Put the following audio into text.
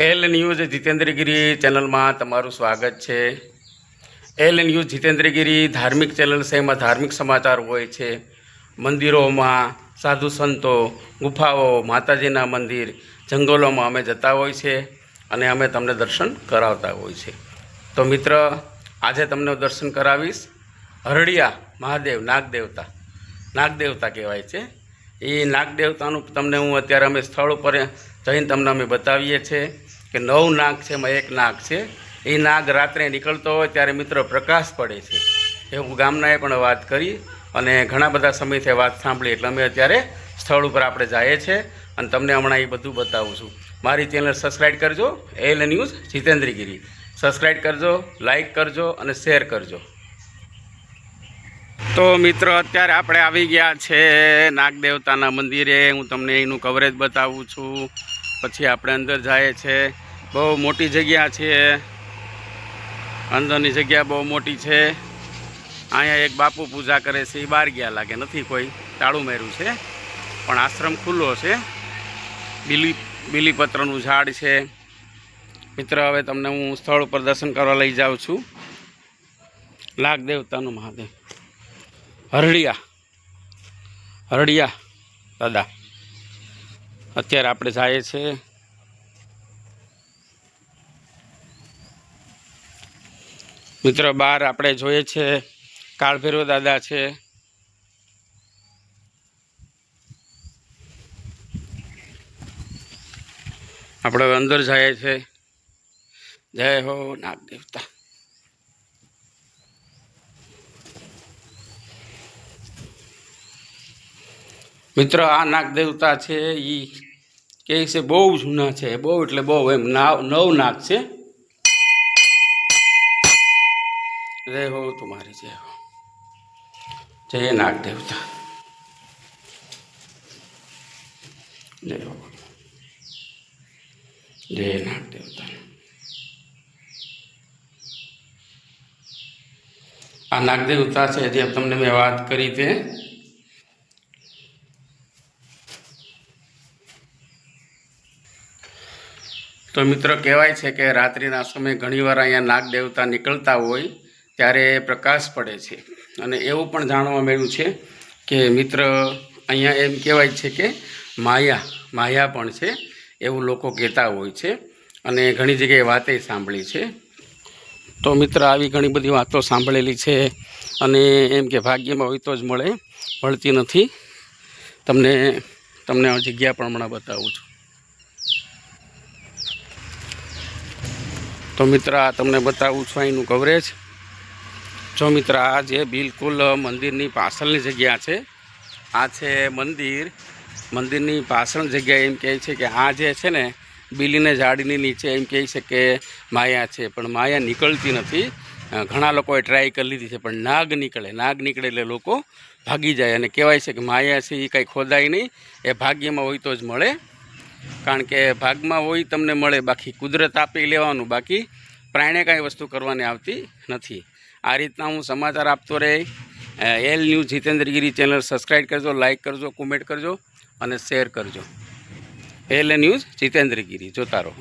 L news Jitendragiri ચેનલમાં તમારું સ્વાગત છે. એલ ન્યૂઝ જીતેન્દ્રગીરી ધાર્મિક ચેનલ છે, એમાં ધાર્મિક સમાચાર હોય છે. મંદિરોમાં સાધુ સંતો, ગુફાઓ, માતાજીના મંદિર, જંગલોમાં અમે જતા હોય છે અને અમે તમને દર્શન કરાવતા હોય છે. તો મિત્ર, આજે તમને દર્શન કરાવીશ. હરડિયા મહાદેવ, નાગદેવતા. નાગદેવતા કહેવાય છે. એ નાગદેવતાનું તમને હું અત્યારે અમે સ્થળ ઉપર જઈને તમને અમે બતાવીએ છીએ. કે નવ નાગ છે, એમાં એક નાગ છે. એ નાગ રાત્રે નીકળતો હોય ત્યારે મિત્રો પ્રકાશ પડે છે. એવું ગામનાએ પણ વાત કરી અને ઘણા બધા સમયથી વાત સાંભળી. એટલે અમે અત્યારે સ્થળ ઉપર આપણે જઈએ છીએ અને તમને હમણાં એ બધું બતાવું છું. મારી ચેનલ સબસ્ક્રાઈબ કરજો, એલ ન્યૂઝ જીતેન્દ્રગીરી. સબસ્ક્રાઈબ કરજો લાઈક કરજો અને શેર કરજો. તો મિત્રો અત્યારે આપણે આવી ગયા છે નાગદેવતાના મંદિરે. હું તમને એનું કવરેજ બતાવું છું. પછી આપણે અંદર જાય છે. બહુ મોટી જગ્યા છે. અંદરની જગ્યા બહુ મોટી છે. અહીંયા એક બાપુ પૂજા કરે છે એ બહાર ગયા લાગે, નથી કોઈ. તાળું માર્યું છે. પણ આશ્રમ ખુલ્લો છે. બીલી, બીલીપત્રનું ઝાડ છે. મિત્ર, હવે તમને હું સ્થળ ઉપર દર્શન કરવા લઈ જાઉં છું. લાગ દેવતાનું મહાદેવ. હરડિયા. હરડિયા, દાદા. અત્યારે આપણે જઈએ છીએ મિત્રો બહાર આપણે જોઈએ છે. કાળભેરો દાદા છે. આપણે અંદર જઈએ છે. જય હો નાગ દેવતા મિત્ર, આ નાગ દેવતા છે એ કહે છે બહુ જૂના છે. બહુ એટલે બહુ એમ નાવ, નવ નાગ છે. જય હો તમારી, જય હો. જય નાગ દેવતા જય હો જય નાગ દેવતા આ નાગ દેવતા છે જે તમને મેં વાત કરી તે તો મિત્રો કહેવાય છે કે રાત્રિના સમયે ઘણીવાર અહીંયા નાગ દેવતા નીકળતા હોય ત્યારે પ્રકાશ પડે છે. અને એવું પણ જાણવા મળ્યું છે કે મિત્ર અહીંયા એમ કહેવાય છે કે માયા માયા પણ છે એવું લોકો કહેતા હોય છે અને ઘણી જગ્યાએ વાતે સાંભળી છે. તો મિત્ર આવી ઘણી બધી વાતો સાંભળેલી છે અને એમ કે ભાગ્યમાં હોય તો જ મળે, મળતી નથી. તમને તમને જગ્યા પણ હમણાં બતાવું છું. તો મિત્ર, આ તમને બતાવું છું, અહીંનું કવરેજ જો મિત્ર, આ જે બિલકુલ મંદિરની પાછળની જગ્યા છે, આ છે મંદિર. મંદિરની પાછળ જગ્યા એમ કહે છે કે આ જે છે ને, બિલીને ઝાડની નીચે એમ કહે છે કે માયા છે, પણ માયા નીકળતી નથી. ઘણા લોકોએ ટ્રાય કરી લીધી છે, પણ નાગ નીકળે. નાગ નીકળે એટલે લોકો ભાગી જાય અને કહેવાય છે કે માયા છે એ કાંઈ ખોદાય નહીં. એ ભાગ્યમાં હોય તો જ મળે. કારણ કે ભાગમાં હોય તમને મળે, બાકી કુદરત આપી લેવાનું. બાકી પ્રાણે કાંઈ વસ્તુ કરવાની આવતી નથી. આ રીતના હું સમાચાર આપતો રહે. L news Jitendragiri channel subscribe કરજો, લાઇક કરજો, કોમેન્ટ કરજો અને શેર કરજો. એલ ન્યૂઝ જીતેન્દ્રગીરી જોતા રહો.